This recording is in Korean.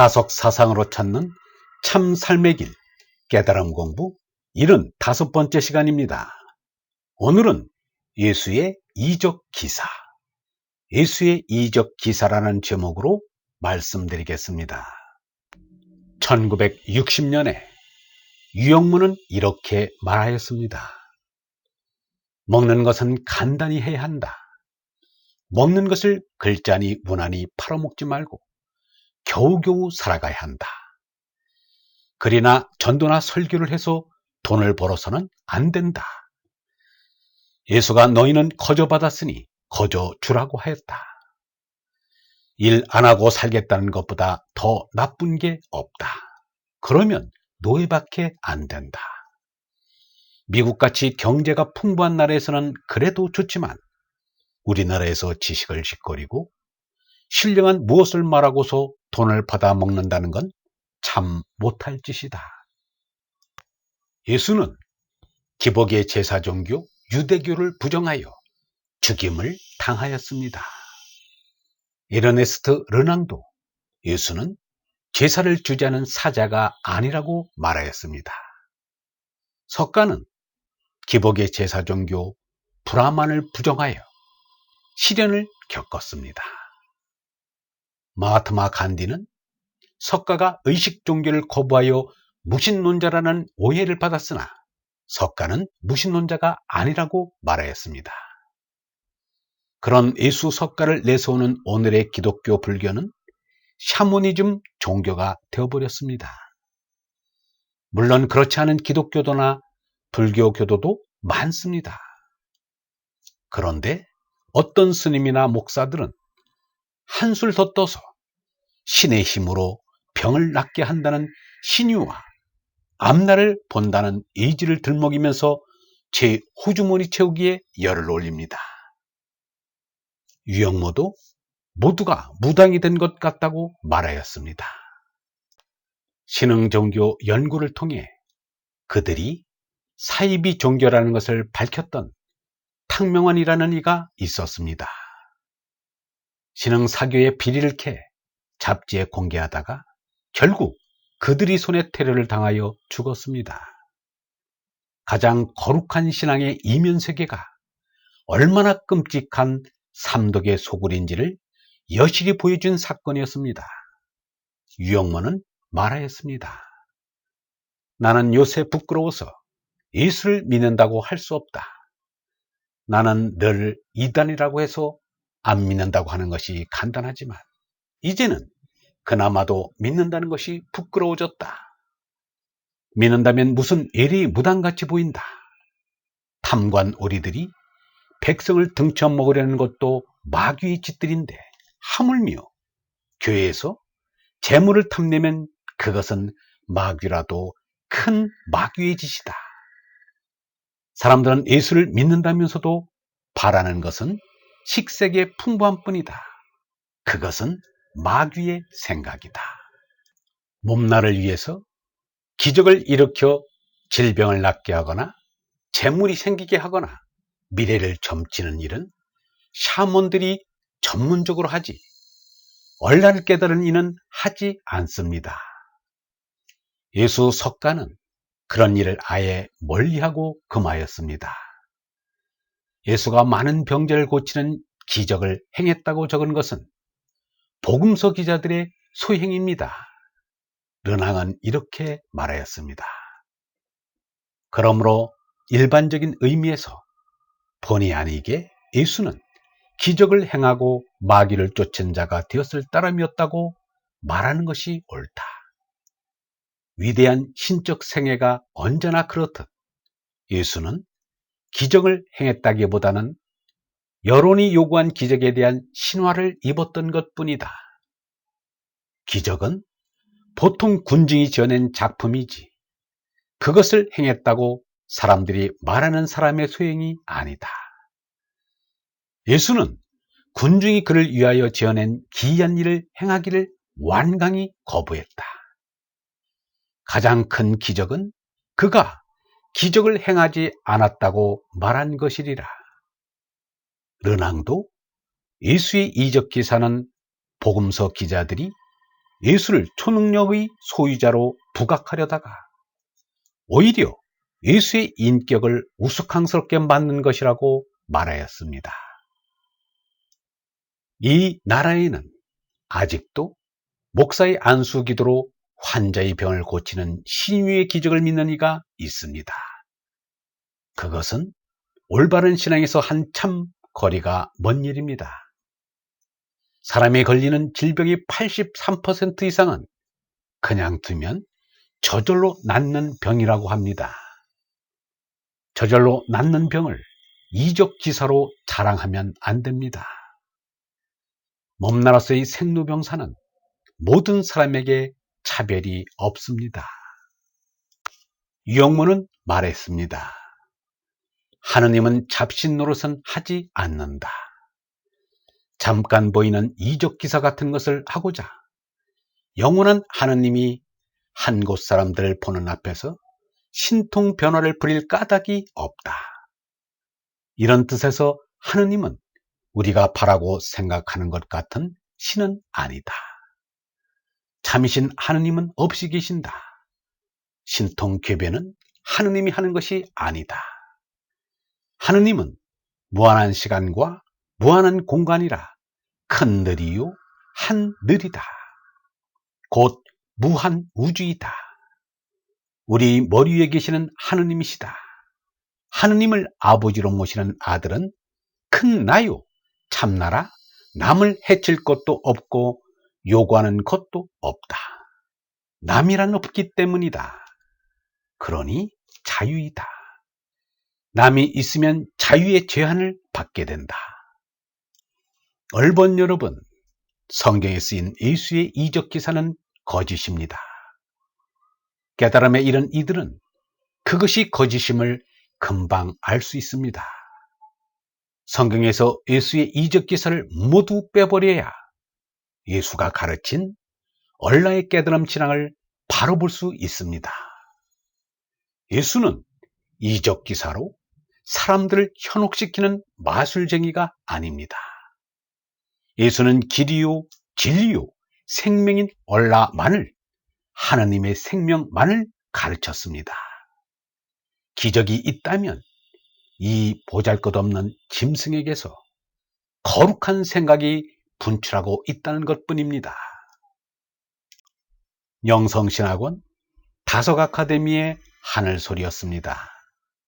다속 사상으로 찾는 참 삶의 길 깨달음 공부 75번째 시간입니다. 오늘은 예수의 이적 기사 예수의 이적 기사라는 제목으로 말씀드리겠습니다. 1960년에 유영문은 이렇게 말하였습니다. 먹는 것은 간단히 해야 한다. 먹는 것을 글자니 무난히 팔아먹지 말고 겨우겨우 살아가야 한다. 그러나 전도나 설교를 해서 돈을 벌어서는 안 된다. 예수가 너희는 거저 받았으니 거저 주라고 하였다. 일 안 하고 살겠다는 것보다 더 나쁜 게 없다. 그러면 노예밖에 안 된다. 미국같이 경제가 풍부한 나라에서는 그래도 좋지만 우리나라에서 지식을 짓거리고 신령한 무엇을 말하고서 돈을 받아 먹는다는 건 참 못할 짓이다. 예수는 기복의 제사 종교 유대교를 부정하여 죽임을 당하였습니다. 에르네스트 르낭도 예수는 제사를 않은 사자가 아니라고 말하였습니다. 석가는 기복의 제사 종교 브라만을 부정하여 시련을 겪었습니다. 마하트마 간디는 석가가 의식 종교를 거부하여 무신론자라는 오해를 받았으나 석가는 무신론자가 아니라고 말하였습니다. 그런 예수 석가를 내세우는 오늘의 기독교 불교는 샤모니즘 종교가 되어버렸습니다. 물론 그렇지 않은 기독교도나 불교교도도 많습니다. 그런데 어떤 스님이나 목사들은 한술 더 떠서 신의 힘으로 병을 낫게 한다는 신유와 앞날을 본다는 의지를 들먹이면서 제 호주머니 채우기에 열을 올립니다. 유영모도 모두가 무당이 된 것 같다고 말하였습니다. 신흥종교 연구를 통해 그들이 사이비 종교라는 것을 밝혔던 탕명환이라는 이가 있었습니다. 신흥 사교의 비리를 캐 잡지에 공개하다가 결국 그들이 손에 테러를 당하여 죽었습니다. 가장 거룩한 신앙의 이면 세계가 얼마나 끔찍한 삼독의 소굴인지를 여실히 보여준 사건이었습니다. 유영모는 말하였습니다. 나는 요새 부끄러워서 예수를 믿는다고 할 수 없다. 나는 늘 이단이라고 해서 안 믿는다고 하는 것이 간단하지만 이제는 그나마도 믿는다는 것이 부끄러워졌다. 믿는다면 무슨 예리 무당같이 보인다. 탐관 오리들이 백성을 등쳐먹으려는 것도 마귀의 짓들인데 하물며 교회에서 재물을 탐내면 그것은 마귀라도 큰 마귀의 짓이다. 사람들은 예수를 믿는다면서도 바라는 것은 식색의 풍부한 뿐이다. 그것은 마귀의 생각이다. 몸나를 위해서 기적을 일으켜 질병을 낫게 하거나 재물이 생기게 하거나 미래를 점치는 일은 샤먼들이 전문적으로 하지 얼라를 깨달은 이는 하지 않습니다. 예수 석가는 그런 일을 아예 멀리하고 금하였습니다. 예수가 많은 병자를 고치는 기적을 행했다고 적은 것은 복음서 기자들의 소행입니다. 르낭은 이렇게 말하였습니다. 그러므로 일반적인 의미에서 본의 아니게 예수는 기적을 행하고 마귀를 쫓은 자가 되었을 따름이었다고 말하는 것이 옳다. 위대한 신적 생애가 언제나 그렇듯 예수는 기적을 행했다기보다는 여론이 요구한 기적에 대한 신화를 입었던 것 뿐이다. 기적은 보통 군중이 지어낸 작품이지 그것을 행했다고 사람들이 말하는 사람의 소행이 아니다. 예수는 군중이 그를 위하여 지어낸 기이한 일을 행하기를 완강히 거부했다. 가장 큰 기적은 그가 기적을 행하지 않았다고 말한 것이리라. 르낭도 예수의 이적 기사는 복음서 기자들이 예수를 초능력의 소유자로 부각하려다가 오히려 예수의 인격을 우스꽝스럽게 만든 것이라고 말하였습니다. 이 나라에는 아직도 목사의 안수 기도로 환자의 병을 고치는 신유의 기적을 믿는 이가 있습니다. 그것은 올바른 신앙에서 한참 거리가 먼 일입니다. 사람이 걸리는 질병의 83% 이상은 그냥 두면 저절로 낫는 병이라고 합니다. 저절로 낫는 병을 이적지사로 자랑하면 안 됩니다. 몸나라서의 생로병사는 모든 사람에게 차별이 없습니다. 유영모는 말했습니다. 하느님은 잡신 노릇은 하지 않는다. 잠깐 보이는 이적 기사 같은 것을 하고자 영원한 하느님이 한 곳 사람들을 보는 앞에서 신통 변화를 부릴 까닭이 없다. 이런 뜻에서 하느님은 우리가 바라고 생각하는 것 같은 신은 아니다. 참이신 하느님은 없이 계신다. 신통 괴변은 하느님이 하는 것이 아니다. 하느님은 무한한 시간과 무한한 공간이라 큰 늘이요 한 늘이다. 곧 무한 우주이다. 우리 머리 위에 계시는 하느님이시다. 하느님을 아버지로 모시는 아들은 큰 나요 참나라 남을 해칠 것도 없고 요구하는 것도 없다. 남이란 없기 때문이다. 그러니 자유이다. 남이 있으면 자유의 제한을 받게 된다. 얼번 여러분, 성경에 쓰인 예수의 이적 기사는 거짓입니다. 깨달음에 이른 이들은 그것이 거짓임을 금방 알 수 있습니다. 성경에서 예수의 이적 기사를 모두 빼버려야 예수가 가르친 얼라의 깨달음 신앙을 바로 볼 수 있습니다. 예수는 이적 기사로 사람들을 현혹시키는 마술쟁이가 아닙니다. 예수는 길이요, 진리요, 생명인 얼라만을 하나님의 생명만을 가르쳤습니다. 기적이 있다면 이 보잘 것 없는 짐승에게서 거룩한 생각이 분출하고 있다는 것 뿐입니다. 영성신학원 다석 아카데미의 하늘소리였습니다.